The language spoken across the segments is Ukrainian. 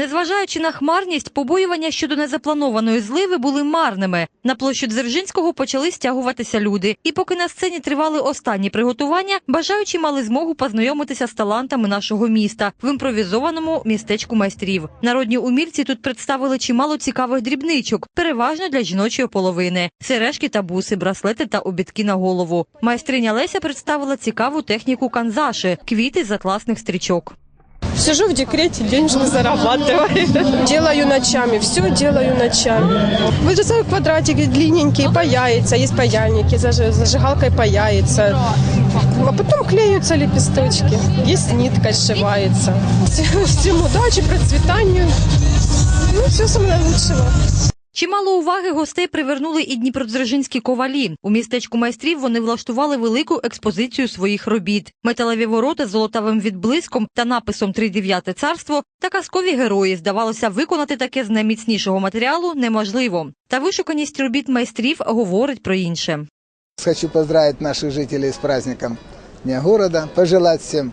Незважаючи на хмарність, побоювання щодо незапланованої зливи були марними. На площу Дзержинського почали стягуватися люди. І поки на сцені тривали останні приготування, бажаючі мали змогу познайомитися з талантами нашого міста в імпровізованому містечку майстрів. Народні умільці тут представили чимало цікавих дрібничок, переважно для жіночої половини: сережки та буси, браслети та обідки на голову. Майстриня Леся представила цікаву техніку канзаши квіти з атласних стрічок. Сижу в декрете, денежку зарабатываю. Делаю ночами, все делаю ночами. Вырезаю квадратики длинненькие, паяется, есть паяльники, заж- зажигалкой паяется. А потом клеются лепесточки, есть нитка сшивается. Всем, удачи, процветания. Ну, все самое лучшего. Чимало уваги гостей привернули і дніпродзержинські ковалі. У містечку майстрів вони влаштували велику експозицію своїх робіт. Металеві ворота з золотавим відблиском та написом «Тридев'яте царство» та казкові герої. Здавалося, виконати таке з найміцнішого матеріалу неможливо. Та вишуканість робіт майстрів говорить про інше. Хочу поздравить наших жителей с праздником Дня города, пожелать всем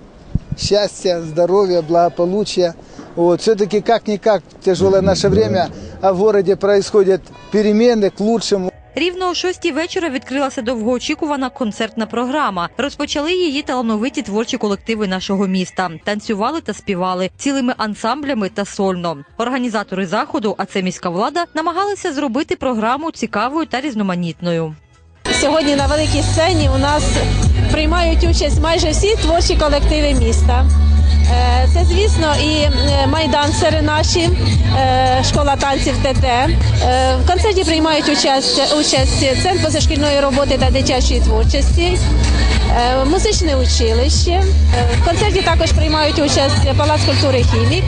счастья, здоровья, благополучия. Вот. Все-таки как-никак тяжелое наше время, а в городе происходят перемены к лучшему. Рівно о шостій вечора відкрилася довгоочікувана концертна програма. Розпочали її талановиті творчі колективи нашого міста. Танцювали та співали цілими ансамблями та сольно. Організатори заходу, а це міська влада, намагалися зробити програму цікавою та різноманітною. Сьогодні на великій сцені у нас приймають участь майже всі творчі колективи міста. Е, Це, звісно, і е, майдансери наші, е, школа танців ТТ. В концерті приймають участь, участь Центр позашкільної роботи та дитячої творчості, музичне училище. В концерті також приймають участь Палац культури Хімік.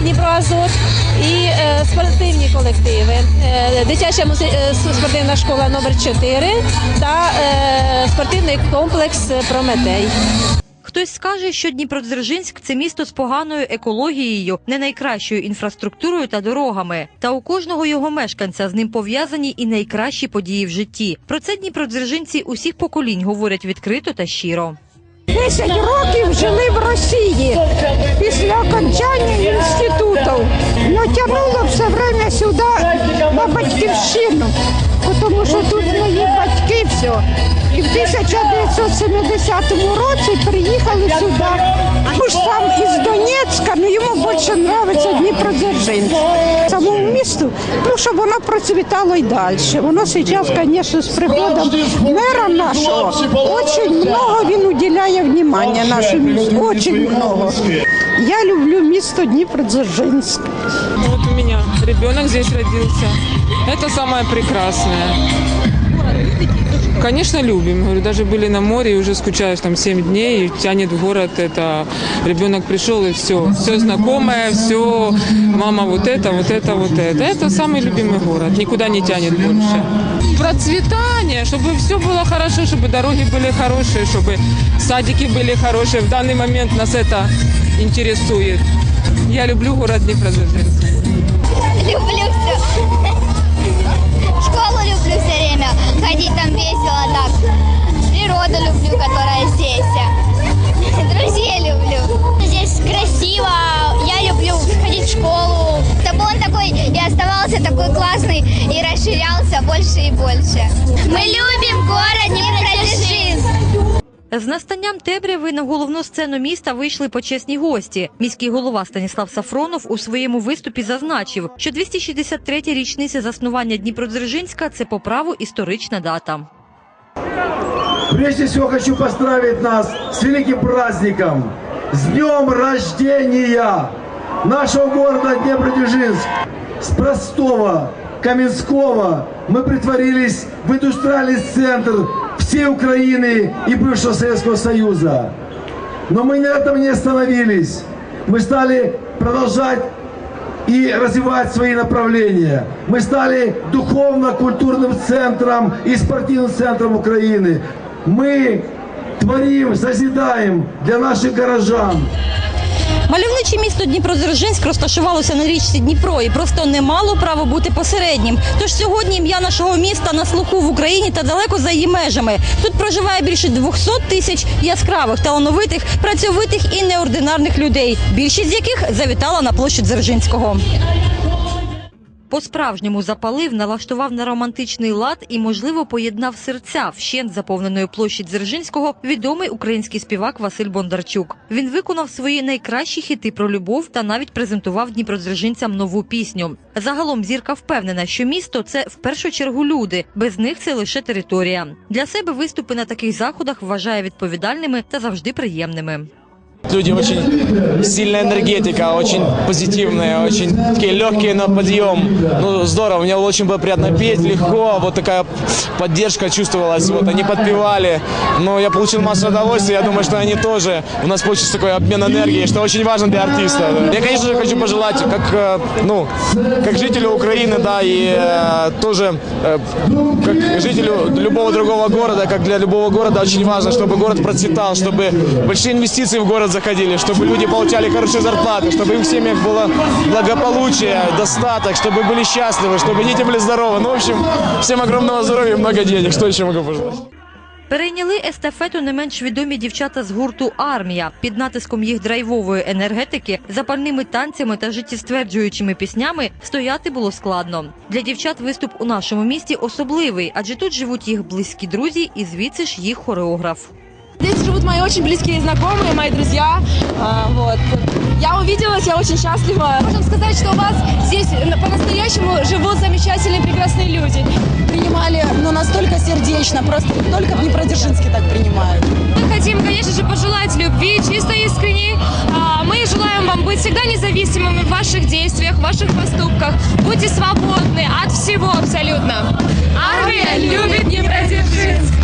Дніпроазот і спортивні колективи. Дитяча спортивна школа номер 4 та спортивний комплекс Прометей. Хтось скаже, що Дніпродзержинськ це місто з поганою екологією, не найкращою інфраструктурою та дорогами. Та у кожного його мешканця з ним пов'язані і найкращі події в житті. Про це Дніпродзержинці усіх поколінь говорять відкрито та щиро. 10 років жили в Росії після окончання інституту. Но тягнуло все время сюди на батьківщину, тому що тут мої батьки все. І в 1970 році приїхали сюди. Муж сам із Донецька, але йому більше подобається Дніпродзержинськ. Самому місту, ну, щоб воно процвітало й далі. Воно зараз, звісно, з приходом мера нашого, дуже много він уділяє внимання нашому місту, дуже много. Я люблю місто Дніпродзержинськ. Вот у меня ребенок здесь родился. Это самое прекрасное. Конечно, любим. Говорю, даже были на море и уже скучаешь там 7 дней, и тянет в город. Это ребенок пришел и все. Все знакомое, все. Мама вот это, вот это, вот это. Это самый любимый город. Никуда не тянет больше. Процветание, чтобы все было хорошо, чтобы дороги были хорошие, чтобы садики были хорошие. В данный момент нас это интересует. Я люблю город Днепродзержинск. Люблю все. Школу люблю все время. Ходить там весело так. Природу люблю, которая здесь. Друзей люблю. Здесь красиво. Я люблю ходить в школу. Чтобы он такой и оставался такой классный и расширялся больше и больше. Мы любим город Днепродзержинск. З настанням темряви на головну сцену міста вийшли почесні гості. Міський голова Станіслав Сафронов у своєму виступі зазначив, що 263-я річниця заснування Дніпродзержинська – це по праву історична дата. Прежде всего хочу поздравить нас с великим праздником, с днем рождения нашего города Днепродзержинск. С простого Каменского мы притворились в индустриальный центр всей Украины и бывшего Советского Союза. Но мы на этом не остановились. Мы стали продолжать и развивать свои направления. Мы стали духовно-культурным центром и спортивным центром Украины. Мы творим, созидаем для наших горожан. Мальовниче місто Дніпродзержинськ розташувалося на річці Дніпро і просто не мало права бути посереднім. Тож сьогодні ім'я нашого міста на слуху в Україні та далеко за її межами. Тут проживає більше 200 тисяч яскравих, талановитих, працьовитих і неординарних людей, більшість з яких завітала на площу Дзержинського. По-справжньому запалив, налаштував на романтичний лад і, можливо, поєднав серця вщент заповненої площі Дзержинського відомий український співак Василь Бондарчук. Він виконав свої найкращі хіти про любов та навіть презентував дніпродзержинцям нову пісню. Загалом зірка впевнена, що місто це в першу чергу люди, без них це лише територія. Для себе виступи на таких заходах вважає відповідальними та завжди приємними. Люди очень сильная энергетика, очень позитивные, очень такие легкие на подъем. Ну, здорово, мне очень было приятно петь, легко, вот такая поддержка чувствовалась, вот они подпевали. Но я получил массу удовольствия, я думаю, что они тоже, у нас получится такой обмен энергией, что очень важно для артиста. Я, конечно же, хочу пожелать, как, э, ну, как жителю Украины, да, и э, тоже э, как жителю любого другого города, как для любого города, очень важно, чтобы город процветал, чтобы большие инвестиции в город заходили, чтобы люди получали хорошие зарплаты, чтобы им в семьях было благополучие, достаток, чтобы были счастливы, чтобы дети были здоровы. Ну, в общем, всем огромного здоровья и много денег. Что еще могу пожелать? Перейняли естафету не менш відомі дівчата з гурту Армія під натиском їх драйвової енергетики, запальними танцями та життєстверджуючими піснями стояти було складно. Для дівчат виступ у нашому місті особливий, адже тут живуть їх близькі друзі, і звідси ж їх хореограф. Здесь живут мои очень близкие знакомые, мои друзья. А, вот. Я увиделась, я очень счастлива. Можем сказать, что у вас здесь по-настоящему живут замечательные, прекрасные люди. принимали, но настолько сердечно, просто только в Днепродзержинске так принимают. Мы хотим, конечно же, пожелать любви, чисто искренней. А, Мы желаем вам быть всегда независимыми в ваших действиях, в ваших поступках. Будьте свободны от всего абсолютно. Армия любит Днепродзержинск.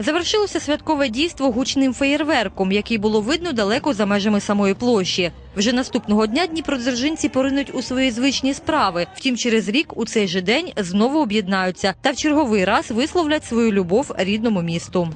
Завершилося святкове дійство гучним феєрверком, який було видно далеко за межами самої площі. Вже наступного дня дніпродзержинці поринуть у свої звичні справи. Втім, через рік у цей же день знову об'єднаються та в черговий раз висловлять свою любов рідному місту.